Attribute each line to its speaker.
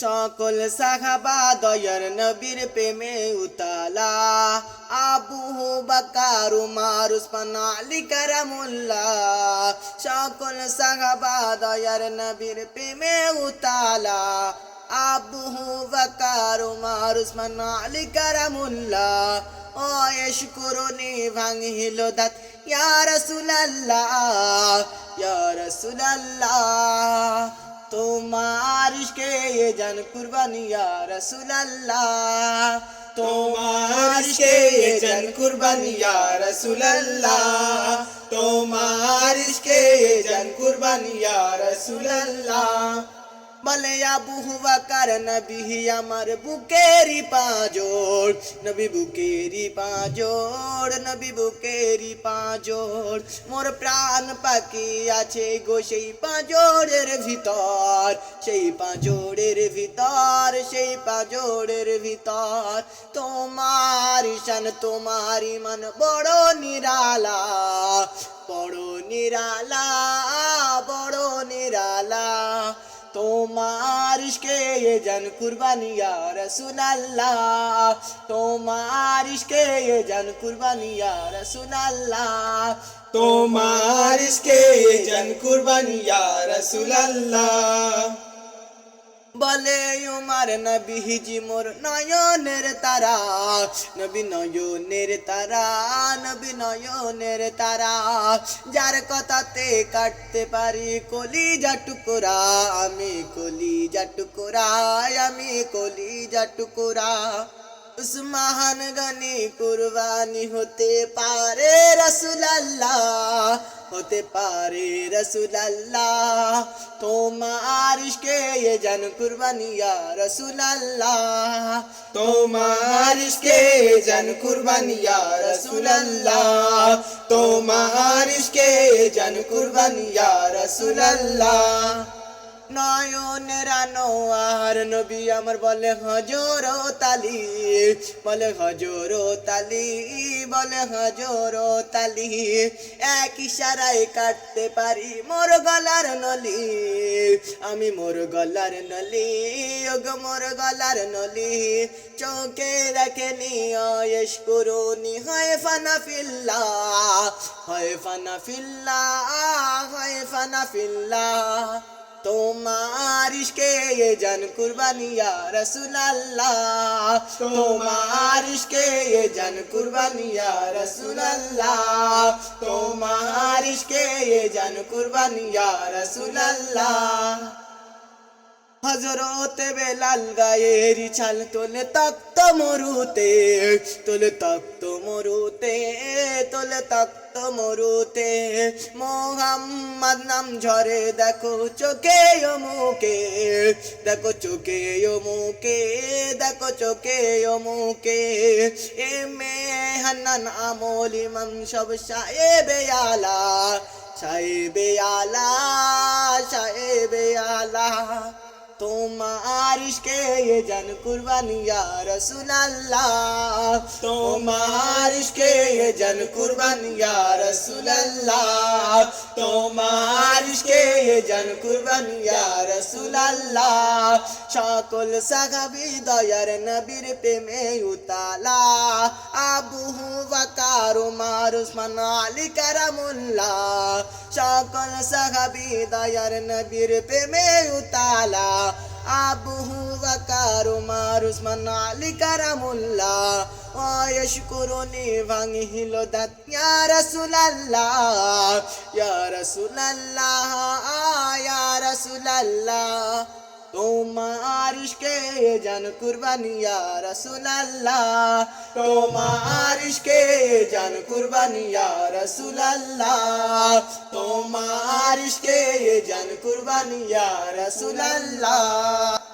Speaker 1: সকল সাহাবা দয়ার নবীর প্রেমে উতালা। Abu Bakr, Umar, Usman, Ali Karamullah সকল সাহাবা দয়ার নবীর প্রেমে উতালা। Abu Bakr, Umar, Usman, Ali Karamullah ওয়েশ করুনি ভাঙিল দাঁত। ইয়া রাসূলুল্লাহ ইয়া রাসূলুল্লাহ। তোমার ইশকে এ জান কুরবানি ইয়া রাসূলুল্লাহ। তোমার ইশকে এ জান কুরবানি ইয়া রাসূলুল্লাহ। তোমার ইশকে এ জান কুরবানি ইয়া রাসূলুল্লাহ। বলে, আবু বাকার নবী, আমার বুকেরি পাঁজোড় নবী বুকেরি পাঁজোড় নবী বুকেরি পাঁজোড় মোর প্রাণ পাখি আছে গো সেই পাঁজোড়ের ভিতর, সেই পাঁজোড়ের ভিতর, সেই পাঁজোড়ের ভিতর, তোমার ঈশান, তোমার ইমান বড় নিরালা বড় নিরালা তোমার ইশকে এ জান কুরবানিয়া রসুনাল্লাহ তোমার ইশকে এ জান কুরবানিয়া রসুনাল্লাহ
Speaker 2: তোমার ইশকে এ জান কুরবানিয়া রসুলাল্লাহ।
Speaker 1: বলে, উমার নবীজি মোর নয়নের তারা, নবী নয়নের তারা, নবী নয়নের তারা। যার কথাতে কাটতে পারি কলি টুকুরা, আমি কলি টুকুরা আমি কলি টুকুরা। উসমান গনি কুরবানি হতে পারে রসুলাল্লাহ হতে পারে রসুলাল্লাহ। তোমার ইশকে এ জান কুরবানিয়া রসুলাল্লাহ।
Speaker 2: তোমার ইশকে এ জান কুরবানিয়া রসুলাল্লাহ। তোমার ইশকে এ জান কুরবানিয়া রসুলাল্লাহ।
Speaker 1: নয়নের আনোয়ার নবী আমার বলে, হজর তালি। বলে, হজর তালি। বলে, হজর তালি। এক ইশারায় কাটতে পারি মোর গলার নলি। আমি মোর গলার নলি, ওগো মোর গলার নলি। চোখে দেখেনি অয়েশ করুনি, হয় ফানা ফিল্লা, হয় ফানা ফিল্লা, হয় ফানা ফিল্লা। তোমার ইশকে এ জান কুরবানিয়া রসুল আল্লাহ তোমার ইশকে এ জান কুরবানিয়া রসুল আল্লাহ তোমার ইশকে এ জান কুরবানিয়া রসুল আল্লাহ হজরতে বেলাল গায়ের ছাল তোলে তক্ত মরুতে, তোলে তক্ত মরুতে। তোলে তক্ত মরুতে। মোহাম্মদ নাম ঝরে দেখো চোখে মুখে। দেখো চোখে মুখে, দেখো চোখে মুখে। এ মে হান্নান আমল ইমাম সব সাহেবে আলা সাহেবে আলা সাহেবে আলা। তোমার ইশকে এ জান কুরবানি, ইয়া রাসূল আল্লাহ তোমার ইশকে এ জান কুরবানি, ইয়া রাসূল আল্লাহ তোমার ইশকে এ জান কুরবানি, ইয়া রাসূল আল্লাহ সকল সাহাবী দয়ার নবীর প্রেমে উতালা। আবু বকর উমর, উসমান, আলী কারামুল্লাহ। সকল সাহাবি দয়ার নবীর প্রেমে উতালা আবু বকর উমার উসমান আলী কারামুল্লাহ ওয়াশকুরুনি ভাঙিল দাত ইয়া রাসূলুল্লাহ ইয়া রাসূলুল্লাহ ইয়া রাসূলুল্লাহ তোমার ইশকে জান কুরবানি, ইয়া রাসূলুল্লাহ। তোমার ইশকে জান কুরবানি, ইয়া রাসূলুল্লাহ। তোমার ইশকে জান কুরবানি, ইয়া রাসূলুল্লাহ।